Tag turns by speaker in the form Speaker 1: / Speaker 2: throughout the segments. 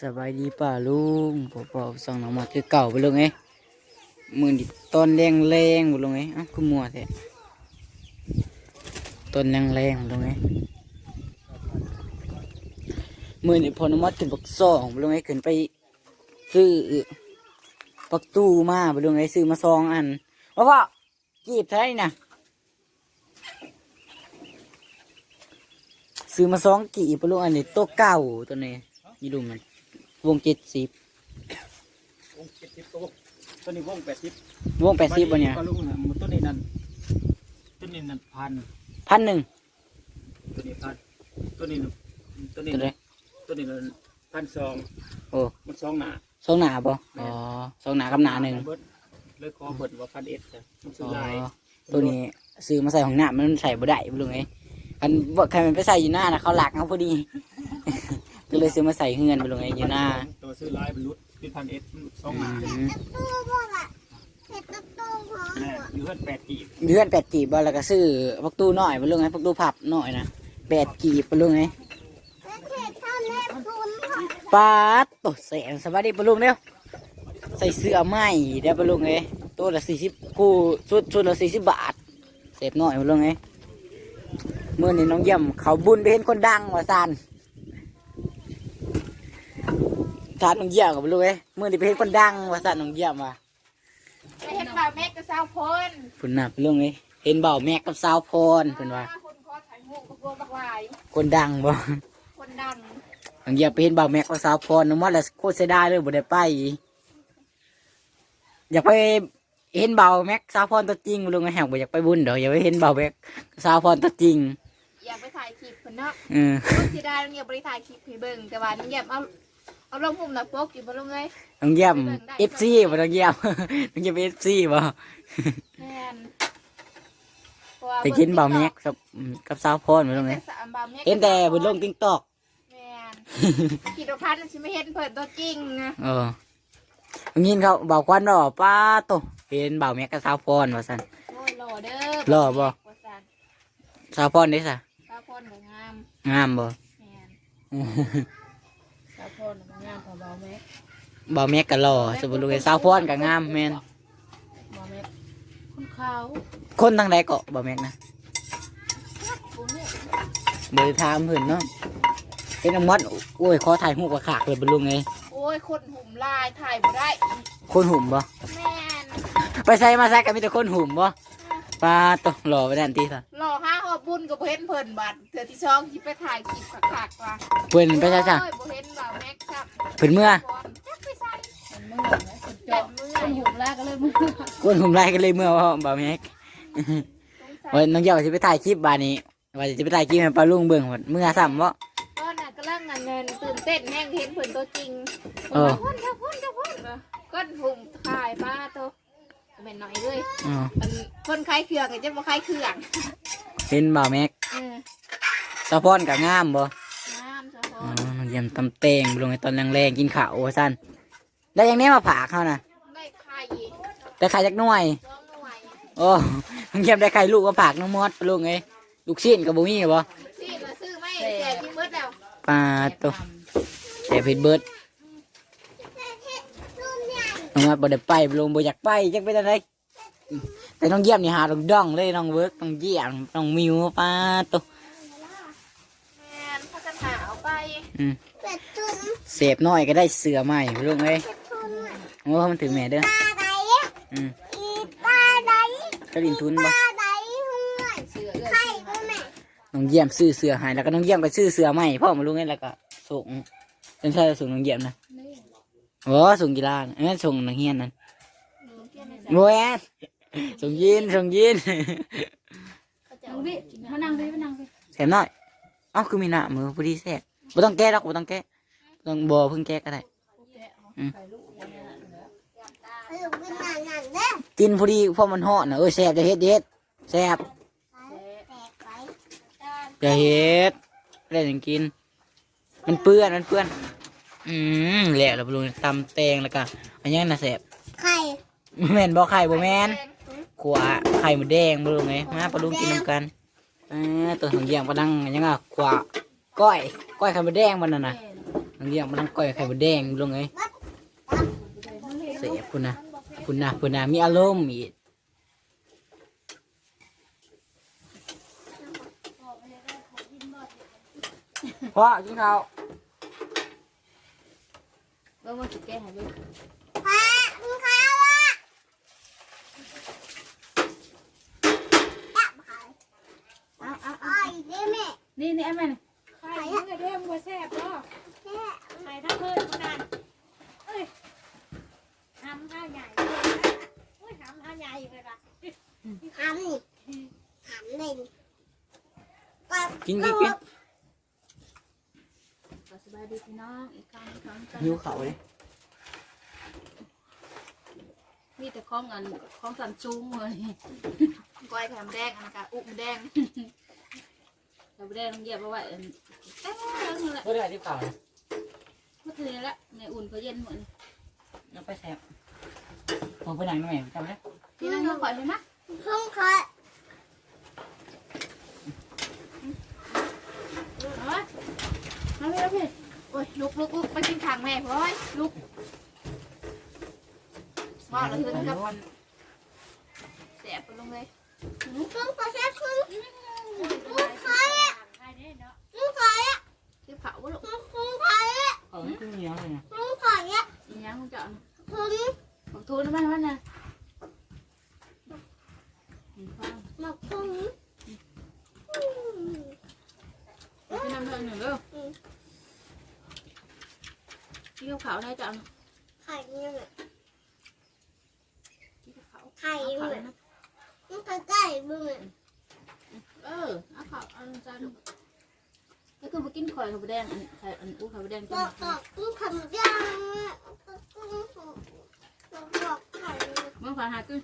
Speaker 1: สบายดีป่าลุงปอปอส่องน้องมาคือเก่าไปลุงไงมือดิต้นแรงแรงๆบ่ลุงไงอ้าวคือมัวแท้ต้นแรงแรงๆบ่ลุงไงมือนี่พอน้ำมัดขึ้นปักสองบ่ลุงไงขึ้นไปซื้อปักตู้มาบ่ลุงไงซื้อมาสองอันว่าพ่อจีบเท่าไหร่นะซื้อมาสองกีบบ่ลุงอันนี้ตัวเก่าตัวนี้ยี่ดูมัน วงเจ็ดสิบ
Speaker 2: วงเจ็ดสิบตัวตัวนี้วงแปดสิบ
Speaker 1: วงแปดสิบวะเนี่ย
Speaker 2: ก็ลูกนะมันตัวนี้นั่นตัวนี้นั่นพัน
Speaker 1: พันหนึ่ง
Speaker 2: ตัวนี้พันตัวนี้น่ะตัวนี้
Speaker 1: ตัวไหน
Speaker 2: น่ะตัวนี้นั่นพันสอง
Speaker 1: โอ้
Speaker 2: มันสองหนา
Speaker 1: สองหนาบ่อ๋อสองหนากับหนาหนึ่ง
Speaker 2: เบิดเลยขอเบิดว่าพันเอ็ดจ้ะมันซื้อ
Speaker 1: อ๋อ
Speaker 2: หลาย
Speaker 1: ตัวนี้ซื้อมาใส่ของหน้ามันใส่บ่ได้บ่รู้ไงอันบ่ใครมันไปใส่อยู่หน้านะเขาหลักเอาพอดี ก็เลยซื้อมาใส่เฮือนบ่รู้ไงอยู่หน้า
Speaker 2: ตัวซื้อหลายบรรลุเป็นพันเอ็ดมันสองห
Speaker 1: อื
Speaker 2: นาม
Speaker 3: ตู้พวกอะเห็ดตุ๊กตู้พอ
Speaker 2: แม่อยู่เพื่อนแปดกีบ
Speaker 1: เฮือนแปดกีบบ่แล้วก็ซื้อพักตู้น้อยบ่รู้ไงพักตู้ผับน้อยนะแปดกีบบ่รู้ไง
Speaker 3: แล้วเห็ดเท่าเล็บคุณค่ะ
Speaker 1: ปาดโตแสนสวัสดีบ่ลุงเด้อใส่เสื้อใหม่เด้อบ่ลุงเอ้ยตัวละ40คู่ชุดชุดละ40บาทเสพน้อยบ่ลุงเอ้ยเมื่อนี้น้องเยี่ยมเขาบุญไปเห็นคนดังว่าซาน ทานน้องเยี่ยมกับลูกเอ้ยเมื่อนี้ไปเห็นคนดังว่าซานน้องเยี่ยมว่า
Speaker 4: ไปเห็นบ่าวแม่กับสาวพล
Speaker 1: คุณนับลุงเอ้ยเห็นเบาแม็กกับสาวพรเพิ่นว่า
Speaker 4: คนคอถ่ายหูกับพวกบักลาย
Speaker 1: คนดังบ่
Speaker 4: คนดัง
Speaker 1: น้องเยี่ยมไปเห็นเบาแม็กกับสาวพรน้องมอดแล้วโคตรเสียดายเลยบ่ได้ไป อยากไปเห็นเบาแม็กสาวพรตัวจริงบ่ลุงเอ้ยแหกบ่อยากไปบุญเด้ออยากไปเห็นเบาแม็กสาวพรตัวจริง
Speaker 4: อยากไปถ่ายคลิปเพิ่นเนาะ
Speaker 1: เออ
Speaker 4: คนที่ได้เงียบบ่ไปถ่ายคลิปให้เบิ่งแต่ว่าน้องเงียบเอา เอาลงมุมหน้าปกอยู่บ่ลงเลย
Speaker 1: น้องเยี่ยม FC บ่น้องเยี่ยมน้องเยี่ยม FC บ่
Speaker 4: แม่นพระว่
Speaker 1: ไปกินเบาแม็กกับกับสาวพรบ่ลุงเอ้ย
Speaker 4: สามบ่าวแม็ก
Speaker 1: เห็นแต่บนลงติ๊กตอก
Speaker 4: แม่นคิดว่าพันสิไม่เห็นเพิ่นตัวจริงนะ
Speaker 1: เออยินเขาบอกควันว่าป้าโตเห็นบ่าวแม็กกับสาวพรว่าสัน
Speaker 4: โอ้ยหล่อเด้อ
Speaker 1: หล่อบ่
Speaker 4: ว่าซั่น
Speaker 1: สาวพรได้สะ
Speaker 4: สาวพลก็งาม
Speaker 1: งามบ่
Speaker 4: แม่น สาวพลก็งามกว่าบ่าวแม็ก
Speaker 1: บ่าวแม็กก็หล่อสมบูรณ์สาวพรก็งามแม่น
Speaker 4: บ่าวแม็กคนขาว
Speaker 1: คนทางใดเกาะบ่าวแม็กนะ
Speaker 4: บ่แม่
Speaker 1: เบอร์ถามเพิ่นเนาะเป็นน้ำมัดโอ้ยขอถ่ายรูปกับขากเลยบรรลุงไง
Speaker 4: โอ้ยคนหุ่มลายถ่ายบ่ได้
Speaker 1: คนหุ่มบ่
Speaker 4: แม่น
Speaker 1: ไปใส่มาใส่กันมีแต่คนหุ่มบ่ป้าโตหล่อไปด้านที่ซะ
Speaker 4: หล่อห้าห อบบุญกับเห็นเพิ่นบัดเถื่อที่ช่องที่ไปถ่ายคลิปขักๆว่ะ
Speaker 1: เพิ่นไปใส่จ้ะ
Speaker 4: โอ้ยบ่เห็นบ่าวแม็กซ์ครับ
Speaker 1: เพิ่นเมื่อ
Speaker 4: จักไปใส่เมื่อนะคนเจาะเมื่อหุ่มลายก็เลยเมื่อ
Speaker 1: คนหุ่มไล่กันเลยเมื่อว่าบ่าวแม็ก
Speaker 4: สงสั
Speaker 1: ว่ายน้องเจ้าสิไปถ่ายคลิปบานนี้ว่าสิไปถ่ายคลิปให้ปลาลุงเบิ่งว่าเมื่อซ้ำบ่
Speaker 4: ก็น่ะกำลังงานเงินตื่นเต้นแห้งเห็นเพิ่นตัวจริง
Speaker 1: เออ
Speaker 4: พ่นเจ้าพ่นเจ้าพ่นเออก้นหุ่มถ่ายป้าโตแม่นหน่อยเลย
Speaker 1: อ๋อ
Speaker 4: มันคนคล้ายเครื่องไงจะบ่คล้ายเครื่อง
Speaker 1: เห็นบ่าวแม็ก
Speaker 4: เออ
Speaker 1: สะพอนกับงามบ่
Speaker 4: น้ำเจ้าพ่
Speaker 1: อ๋อนน้องเยี่ยมตำเตงลงในตอนแรงๆกินข้าวโอ้สั้นได้ยังนี้มาผ่าเขานะ
Speaker 4: ได้ไข่
Speaker 1: ได้ไข่จักหน่วย
Speaker 4: จ้องหน่วย
Speaker 1: โอ้น้องเยี่ยมได้ไข่ลูกก็ผากน้องมอดลุงไงลูกชิ้นกับบุมี่บ่
Speaker 4: ที่มาซื้อไม่แจกที่มืดแล้ว
Speaker 1: ปลาตัวแต่ผิดเบิด
Speaker 3: ตู้ใหญ่
Speaker 1: น้องมอดบ่ได้ไปลุงบ่อยากไปจักไปทางไหน แต่น้องเยี่ยมนี่หาดองดองเลยน้องเวิร์กน้องเยี่ยมน้องมิวปลาตัว
Speaker 4: แม่นพัฒนาเอาไป
Speaker 1: อืม
Speaker 3: เป็ดตุ้น
Speaker 1: เสพน้อยก็ได้เสือใหม่ลุงเอ้ย
Speaker 3: เป็ดตุ้นอะ
Speaker 1: โอ้มันถึงแม่เด้อ
Speaker 3: ปลาไหน
Speaker 1: อืม
Speaker 3: อีปลาไหน
Speaker 1: กระดินทุน
Speaker 3: ป
Speaker 1: บ่
Speaker 3: ลาไหนห้วย
Speaker 4: เสือเอื้อ
Speaker 3: ไข่
Speaker 4: ย
Speaker 3: กูแม่
Speaker 1: น้องเยี่ยมซื้อเสือให้แล้วก็น้องเยี่ยมก็ซื้อเสือใหม่พ่อมาลุงไงแล้วก็ส่งเป็นใช่ส่งน้องเยี่ยมนะ
Speaker 4: นี่
Speaker 1: โอ้ส่งกีฬาน่ะเอ้ยส่งนักเรียนนั่น
Speaker 4: หนูเพี้ยนในใจ
Speaker 1: โมแอน ส่งยินส่งยิน
Speaker 4: เขาจะเอาดิมานั่งดิมานั่งดิ
Speaker 1: แสบหน่อยเอ้าคือมีหน้ามือพอดีแสบบ่ต้องแก้หรอกบ่ต้องแก้บ่ต้องบ่เพิ่งแก้ก็ได้
Speaker 3: ให้ลูกกินหนังหนังเด้อ
Speaker 1: กินพอดีเพราะมันห่อนะเอ้ยแสบจะเฮ็ดเฮ็ดแสบ
Speaker 3: แตกไป
Speaker 1: จะเฮ็ดได้ยังกิน มันเปื้อนมันเปื้อน อืมแหละเราไปลงตำแตงแล้วก็อันนี้น่ะแสบ
Speaker 3: ไข่
Speaker 1: แม่นบ่ไข่บ่แม่น ขวาไข่หมูแดงบ่รู้ไงมาปลาลุงกินน้ำกันอ่าตัวของเยี่ยมก็ดังยังอะขวาก้อยก้อยไข่หมูแดงบ่นั่นน่ะเอน้องเลี้ยงมันต้องก่อยไข่มดแดงลงไงเสียคุณนะคุณนะคุณนะมีอารมณ์อีกพ่อกินข้าว
Speaker 5: เบิ่งว่าสิแก้ให้เบิ่ง
Speaker 3: พามึงข้าวอะจับไข่
Speaker 5: เอาเอา
Speaker 3: ไอ้เด้แม่
Speaker 5: นี่นี่ไอ้แม่น
Speaker 3: ไข่อะ
Speaker 6: เด้มบ่แซ่บบ่
Speaker 3: แค่
Speaker 6: ใส่ทั้งเพิ่นคนนั้นเอ้ยทำข้าวใหญ่โอ้ยทำข้าวใหญ่เลยล่ะ
Speaker 3: ทำนี่ทำเล่นกิ
Speaker 1: นกินกิน
Speaker 5: ก็สบายดีพี่น้องอีกครั้งอีกครั้งจ้ะ
Speaker 1: หิวข้าเลย
Speaker 5: มีแต่ของอันของสันจุ้งเลยก้อยแถมแดงอันนนกะอุกแดง แถมแดงต้องเหยียบเอาไว้อันแต้งนี่แหละ
Speaker 1: ก็ได้ที่ข้าวนะ
Speaker 5: เมื่อคืนนี้ละในอุ่นเขาเย็นเหมือน
Speaker 1: เอาไปแซ่บผมไปไหนหน่อยจำได้
Speaker 5: ที่นั่นก็ปล่อยเลยนะ
Speaker 3: พุ่งเขา
Speaker 5: เอาไว้มาพี่พี่โอ้ยลุกลุกลุกไปกินทางแม่พ่อยลุกว่าเราเพิ่นกับแสบไปลงเลย
Speaker 3: พุ่งเขาแค่พุ่งพุ่งเขาอะ
Speaker 6: ใครเนี่ยเนาะ
Speaker 3: พุ่งเขาอะ
Speaker 5: ที่เผาบ่ลูก
Speaker 3: พุ่งพุ่งเขาอะ
Speaker 1: เออขึ้นเหนียวเลยนะ
Speaker 3: พุ่งเขาอะ
Speaker 5: อีหยังคงจะเอา
Speaker 3: พุ่ง
Speaker 5: ของทู นมาแล้วนะอืมฟัง
Speaker 3: มาพุ่ง
Speaker 5: ไปกินน้ำเดือดหนึ่งเร็วที่เขาเขาได้จะเอา
Speaker 3: ไข่เนี่ยแหละ
Speaker 5: ที่เขา
Speaker 3: ไข่
Speaker 5: เอ
Speaker 3: ย
Speaker 5: เขา
Speaker 3: แห
Speaker 5: เล
Speaker 3: ละ
Speaker 5: ยนะ
Speaker 3: มันก็ใกล้มึงอะ
Speaker 5: เออเอาวก็มากินข่อยเขาแดงอันไข่อันอู้เขาแดงกิน
Speaker 3: อกบอกมึงทำยังอะบอกบอกไข่
Speaker 5: เมื่อผ่านหาขึ้น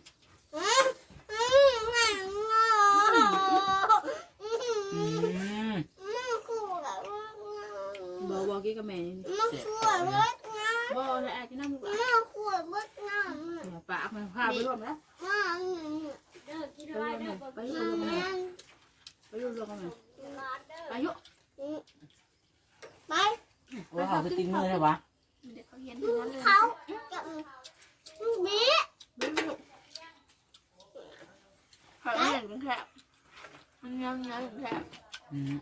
Speaker 3: อืมอืมแม่งอะอืม
Speaker 1: อืม
Speaker 3: มันขู่แบบ
Speaker 5: บอกบอกกี้กับแม่นี่
Speaker 3: มันขู่แบบ
Speaker 5: บอกให้อากินน้ำลูก
Speaker 3: มันขู่แบบน้ำ
Speaker 5: อย่าปากมันพาไปรวมแล้ว
Speaker 3: มัน
Speaker 6: เด้อกิน
Speaker 5: ไป
Speaker 6: ไว้
Speaker 5: รวม
Speaker 6: เด้
Speaker 5: เล
Speaker 6: อย
Speaker 5: ไปรวมเลย
Speaker 3: มัน
Speaker 5: ไปรวมรวมกันเลย
Speaker 6: ร้าน เด้อ
Speaker 5: อายุ
Speaker 3: ไป
Speaker 1: ว่าเขาจะตีมือได้ปะ
Speaker 5: เด็กเขาเห็นทั้งนั้นเลย
Speaker 3: เขาจะบี
Speaker 5: ไม่รู้เขาเห็นเป็นแค่มันยังยังแค่
Speaker 1: อืม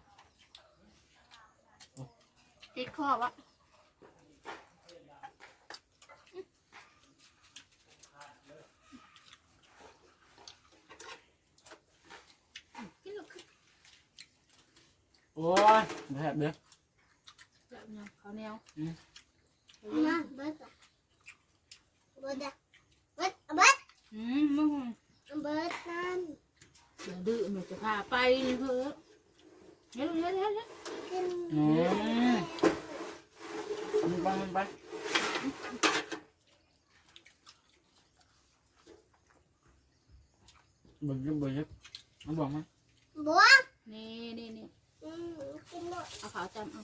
Speaker 5: ติดข้อวะกินลูก
Speaker 1: โอ้ยแบบเด้อ
Speaker 5: แบบนี้เขาแนว
Speaker 3: มาเบิร์ดเบิร์ดเบิร์ดเบิร์ด
Speaker 5: อืมมึง
Speaker 3: เบิร์ดนั่น
Speaker 5: เดี๋ยวดื้อมันจะพาไปเพื่อเดี๋ยวเดี๋ยวเดี๋ยวเดี๋ยว
Speaker 3: กิน
Speaker 1: อืมมันไปมันไปเบึกยึบเบึกยึบมันบอกมั้ย
Speaker 3: บัว
Speaker 5: นี่นี่นี่
Speaker 3: อืม กินหมด
Speaker 5: เอาขาวจำเอา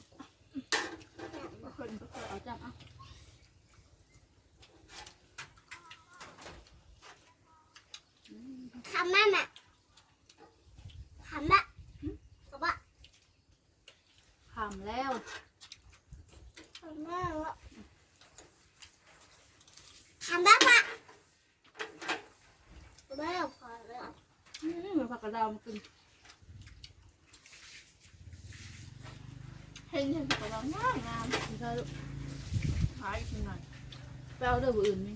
Speaker 5: คนเอาจำเอา
Speaker 3: ทำแม่แม่ทำแม่กบะ
Speaker 5: ขำแล้ว
Speaker 3: ทำแม่ละทำแม่ปะแม่พอแล้ว
Speaker 5: อืมเหมือนผักกระดาวมากิน เห็นเห็นผักกระเดาวงามงามคุณชายลูกหายกินหน่อยไปเอาเรื่องอื่นไหม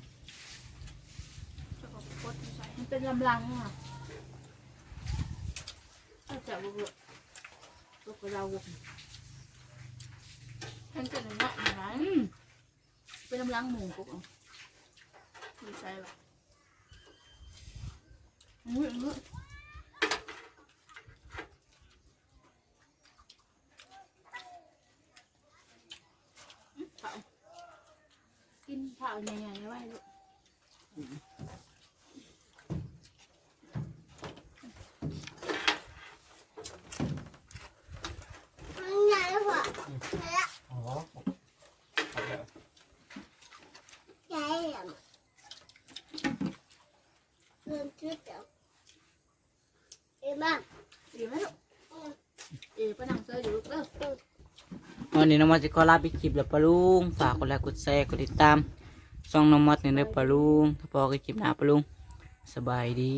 Speaker 5: จะก็กดใส่มันเป็นลำลังอะเอาจับบุกบุกกราบุกเห็นกันหน่อยนะอืมเป็นลำลังหมูกุ๊กอะคุณชายหรอกอุ้ยอุ้ยเผา กินเผาใหญ่ๆไว้ลูก
Speaker 3: ทำไงวะแล้ว
Speaker 1: อ๋อ
Speaker 3: ใหญ่อะเริ่มชุดเดี๋ยวเอ็มบ้าง
Speaker 5: ดีไหมลูกเอ๋ไปนั่งเซอร์อยู่ลูกเด้อ
Speaker 1: วันนี้น้องมอสจะขอลาไปคลิปแล้วปะลุงฝากกดไลค์กดแชร์กดติดตามช่องน้องมอสเนี่ยเด้อปะลุงถ้าพอก็คลิปหน้าปะลุงสบายดี